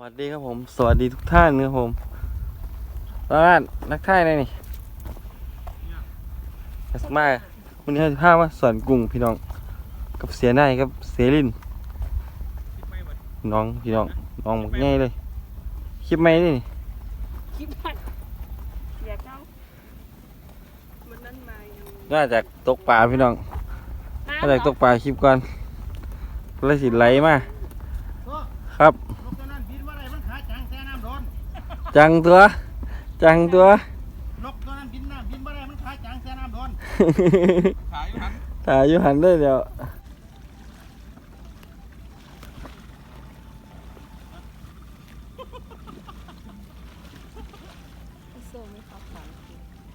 วัสดีครับผม สวัสดีทุกท่านครับผมตอนนั้นนักท่ายเลยนี่สมาวันนี้เราจะพามาสอนกุ้งพี่น้อง กับเสียนายกับเสียลินน้องพี่น้องน้องหมกง่ายเลย คลิปไหมนี่นี่คิดว่าเสียเจ้ามันนั่นมายังน่าจะตกปลาพี่น้องน่าจะตกปลาคลิปก่อนเลยสิไหลมาครับ จังตัว จังตัวนกตัวนั้นบินน้ำบินว่าอะไรมันขาจังแซ่น้ำโดนถ่ายอยู่หันได้เดี๋ยว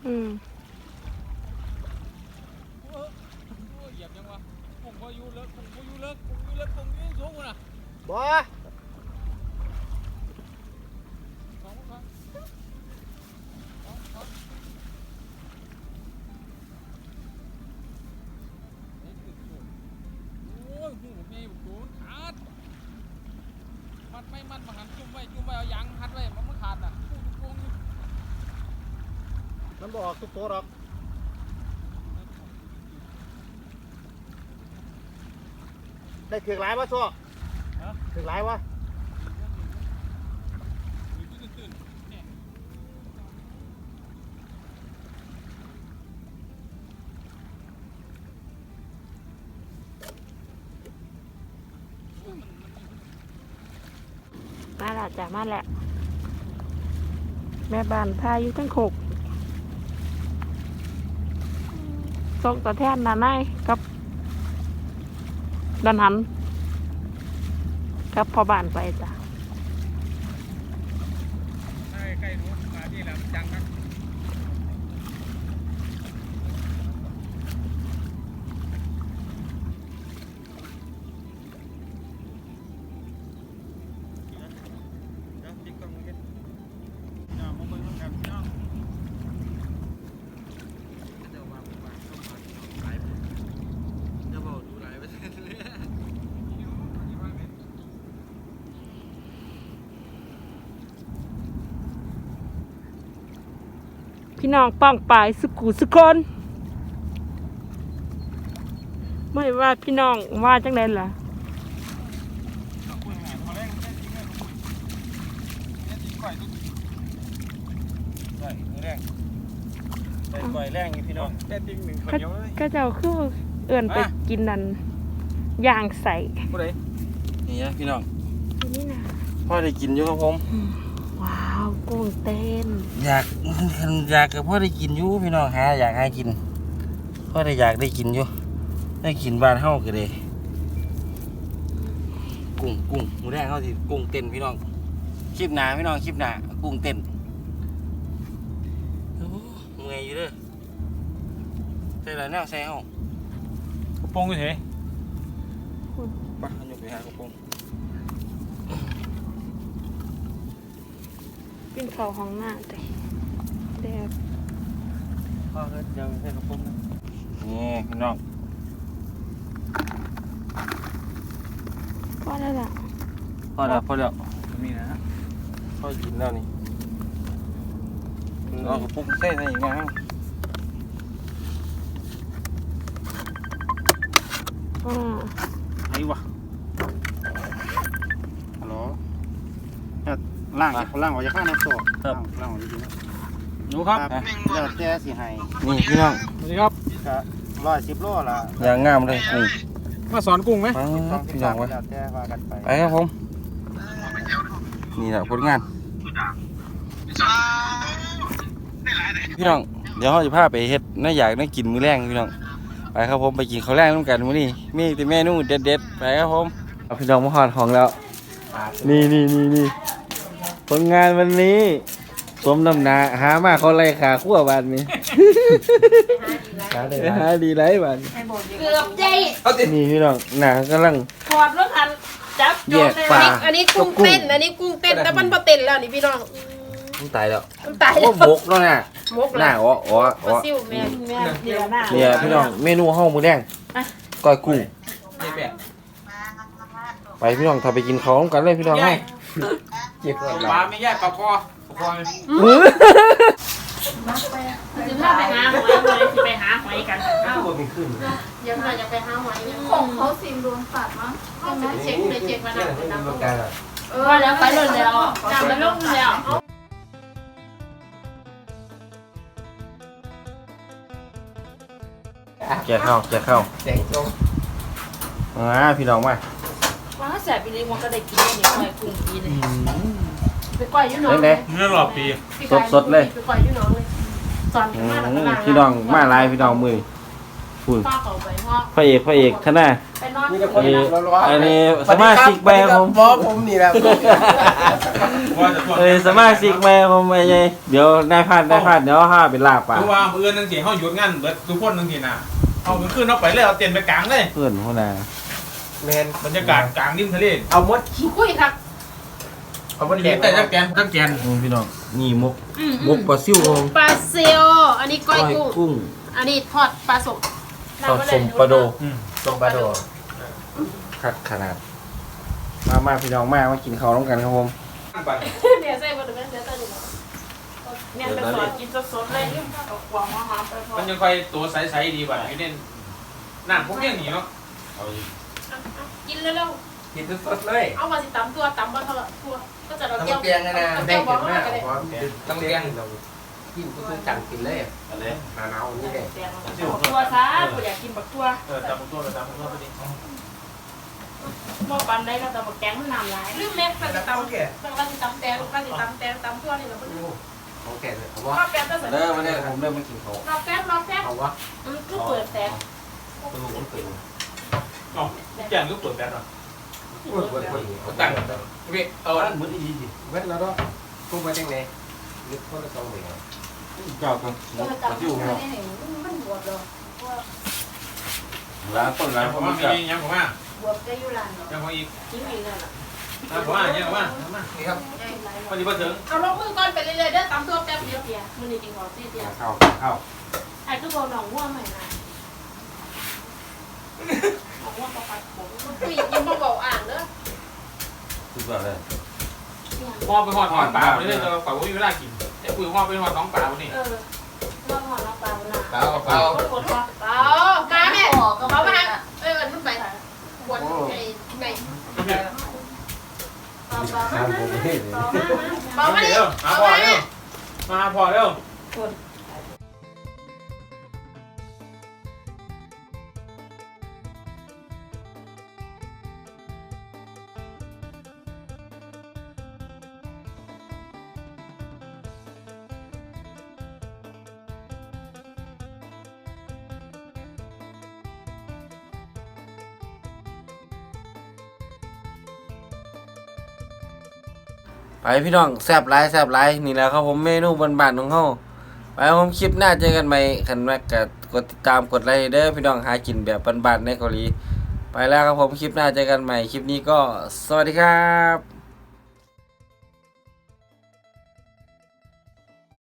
อืมเหยียบยังวะผมก็อยู่เลิกผมก็อยู่เลิกผมอยู่เลิกผมอยู่สูงกว่าน่ะบ่ สองครั้งสองครั้งนี่คือสูงโอ้ยหูแม่บุกโดนขาดมัดไม่มัดมาหัน จุ่มไว้จุ่มไว้เอายางหัดไว้มันมันขาดน่ะพูดโกงอยู่มันบ่ออกทุกตัวหรอกได้ถือหลายวะซัวถือหลายวะ อยู่ตื่นๆเนี่ยโอ้ยมันมันมี มาและ จ้ะมาและแม่บ้านพาอยู่ทั้งหกส่งตัวแทนนานายกับดันหันกับพอบ้านไปจ้ะใกล้ๆนู้นมาที่แล้วจังนะ พี่น้องป้องปลายสุกูสุคนไม่ว่าพี่น้องว่าจังไดล่ะใส่มือแรงใส่ก่อยแรงอยู่พี่น้องแค่ติ้งหนึ่งคนก็เดียวเลยก็จะเอาคือเอื่นไปกินนั่นย่างใส่ผู้ใดนี่นะพี่น้องอันนี่นะพ่อได้กินอยู่ครับผมว้าว กุ้งเต้น อยากอยากกับพ่อได้กินอยู่พี่น้องหาอยากหากินพ่อได้อยากได้กินอยู่ได้กินบ้านเฮาก็เลยกุ้งกุ้งหมูแดงเฮาสิกุ้งเต้นพี่น้องคลิปหนาพี่น้องคลิปหนากุ้งเต้นโอ้เมื่อยอยู่เด้อใส่ละแนวใส่เฮากระโปรงอยู่เฉยไปเอาหยกไปหากระโปรง กินข้าวห้องหน้าแต่แดดพ่อก็จะใส่กระโปรงนะนี่พี่น้องก็ได้ละพอแล้วพอแล้วมีนะพ่อกินแล้วนี่เอากระปุกใส่ใส่อีกนะอ่าไอ้วะฮัลโหลเนี่ย ล่างล่างออกจากข้างน้ำซัวล่างล่างออกจากข้างหนูครับครับเดี๋ยวแจ้สิให้นี่พี่น้องสวัสดีครับ ก็ร้อยสิบโลละอย่างงามเลยนี่มาสอนกุ้งไหมอ๋อสองสิบพี่น้สาองมไว้เดี๋ยวแจ้ว่ากันไปไปครับผมนี่แหละผลงานพี่น้องเดี๋ยวเราจะพาไปเฮ็ดน่าอยากน่ากินมื้อแรงพี่น้องไปครับผมไปกินข้าวแรงร่วมกันมื้อนี้มีแต่เมนูเด็ดๆไปครับผมเอาพี่น้องมาหอดของแล้ว นี่นี่นี่นี่ ผลงานวันนี้ สมน้ำหนาหามาเขาไล่ขาขั้วบานนี้ หาดีไรบานเกือบใจนี่พี่น้องหนากำลัง ถอดรถทันจับโยนเลยแยกปลาอันนี้กุ้งเต้น อันนี้กุ้งเต้น แต่มันพอเต้นแล้วนี่พี่น้องต้องตายแล้วมันตายโอ้แล้วบกแล้วน่ะมกหน้าแล้วอ๋ออ๋อปอ๋ลาอซิวแม่แม่เดียวหน้าเนี่ยพี่น้องเมนูห้องมือแดงก้อยกุ้งไปพี่น้องถ้าไปกินของกันเลยพี่น้องใหญ่ เจ็บปลาไม่ใหญ่ปลาคอปลาคอสิพาไปหาหอยเลยสิไปหาหอยกันเอ้าเดี๋ยวเราจะไปหาหอยเนี่ยของเขาสินโดนตัดมั้งเอาไปเช็คเลยเช็คมาหนักหนักเออแล้วไปเลยแล้วจำมาลงแล้วแกะข้าวแกะข้าวอ่าพี่น้องมาว่าแสบอีลีมันก็ได้กินได้เนี่ยหอยกุ้งกินเลยไปก่อยอยู่หนองเด้เนื้อหลอดปีสดๆเลย ไปก่อยอยู่หนองเลยสอนอืขึ้นมาแล้วก็มล้างพี่น้องมาหลายพี่น้องมือคุณป้าเขาไปพ่อพระเอกพระเอกท่านน่ะไปนอนอันนี้อันนี้สมาชิกแม่ผมบอผมนี่แหละว่าจะทวดเอ้ยสมาชิกแม่ผมไอ้ไงเดี๋ยวนายพานนายพานเดี๋ยวห้าเป็นลาบป่าคือว่ามือนึงสิเขาหยุดงานเบิดทุกคนนึงสินะเอามันขึ้นเอาไปเลยเอาเตียนไปกลางเลยเพื่อนหัวหน้า แมนบรรยากาศกลางริมทะเลเอามดขี้คุยครับเอามดแดเห็งนแต่จักแกนจักแกนอืมพี่น้องนี่มุกมุกปลาซิวองปลาเซลอันนี้ก้อยกุ้ง กุ้งอันนี้ทอดปลาสมทอดสมปลาโดตรงปลาโดคักขนาด มามาพี่น้องมามากินข้าวร่วมกันครับผมเนี่ยใส่บะหมี่เดี๋ยวใส่ดูเนี่ยเป็นสอนกินสดๆเลยเอากวางมาหอมไปพอมันยังค่อยตัวใสๆดีกว่าอยู่เน้นน้ำพวกเนี้ยหนีเนาะ กินเร็วกินสดๆเลยๆเอามาสิตำตัวตำมาเถอะตัวก็จะเราต้องเกี่ยวเตียงกันนะเอาได้เกี่ยวบเห็อกนว่ามาก็ได้พร้อมต้องเตียงเรากินก็คือจังกินเลยอะไรหนาหนาวนี่แหละตัวซะกูอยากกินบักตัวเออตำตัวตำตัวไปดิหม้อปันได้ก็ตำบักแกงมันน้ำลายลืมแม่ก็จะตำต้องว่าสิตำแตงก็สิตำแตงตำตัวนี่แหละเพิ่นของแกเลยเอารวะอบแป๊บก็ใส่เด้อมาเด้อผมเริ่มมากินข้าวรอบแป๊บรอบแป๊บเอาวะมันคือเปิดแสงตัวมันเป็นอ๋อ แกนก็เปิดแบนอะปวดปวดปวดเอาตั้งพี่เอาอันเหมือดีดีเว้นแล้วก็กูไปจังไหนนึกคนละสองเหรียญเจ้ากันตัวตำตัวนี่เห็นมันบวบเลยร้านต้นร้านผมมว่ากับมียังผมว่าบวบก็อยู่ร้านเนาะยังผมอีกที่มีกนั่นแหละผมว่ายังผมว่านี่ครับพอดีพอถึงเอาลงมือก่อนไปเรื่อยๆเด้อตำตัวแป๊บเดียวเพียมันนี่กินของซีเดียวข้าวข้าไอ้คือบอกน้องว่าใหม่นะ น้องว่าประปัดผมมันคุยยังมาบอกอ่านเด้อสุดยอดเลยพ่อไปหอดหอดปลาวันนี้เลยเราปล่อยว่ามีเวลากินแต่คุยพ่อไปหอดน้องปลาวันนี้เออว่าหอนน้องปลาหน้าเปล่าเปล่าคนคนว่าเปล่ามาแม่เขามาเออมันไปขวดไอ้ไก่เปล่าเปล่ามาเปล่ามาเดี๋ยวมาพอเร็วมาพอเร็ว ไปพี่น้องแซบไลายแซบไลายนี่แหละครับผมเมนูบ้านของเฮาไปครับผมคลิปหน้าเจอกันใหม่คันแม็กก็กดติดตามกดไลค์เด้อพี่น้องหากินแบบบ้านๆในเกาหลีไปแล้วครับผมคลิปหน้าเจอกันใหม่คลิปนี้ก็สวัสดีครับ